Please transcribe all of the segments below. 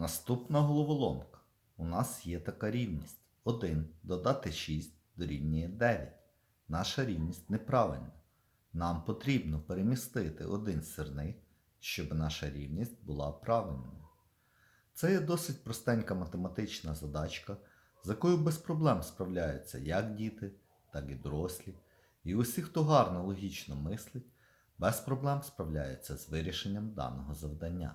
Наступна головоломка. У нас є така рівність. 1 додати 6 дорівнює 9. Наша рівність неправильна. Нам потрібно перемістити один сирник, щоб наша рівність була правильною. Це є досить простенька математична задачка, з якою без проблем справляються як діти, так і дорослі. І усі, хто гарно логічно мислить, без проблем справляються з вирішенням даного завдання.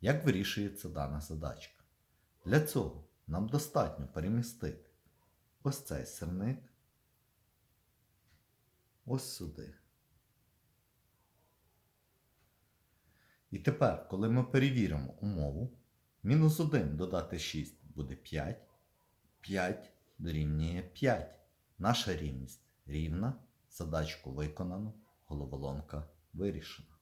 Як вирішується дана задачка? Для цього нам достатньо перемістити ось цей сирник ось сюди. І тепер, коли ми перевіримо умову, мінус 1 додати 6 буде 5, 5 дорівнює 5. Наша рівність рівна, задачку виконано, головоломка вирішена.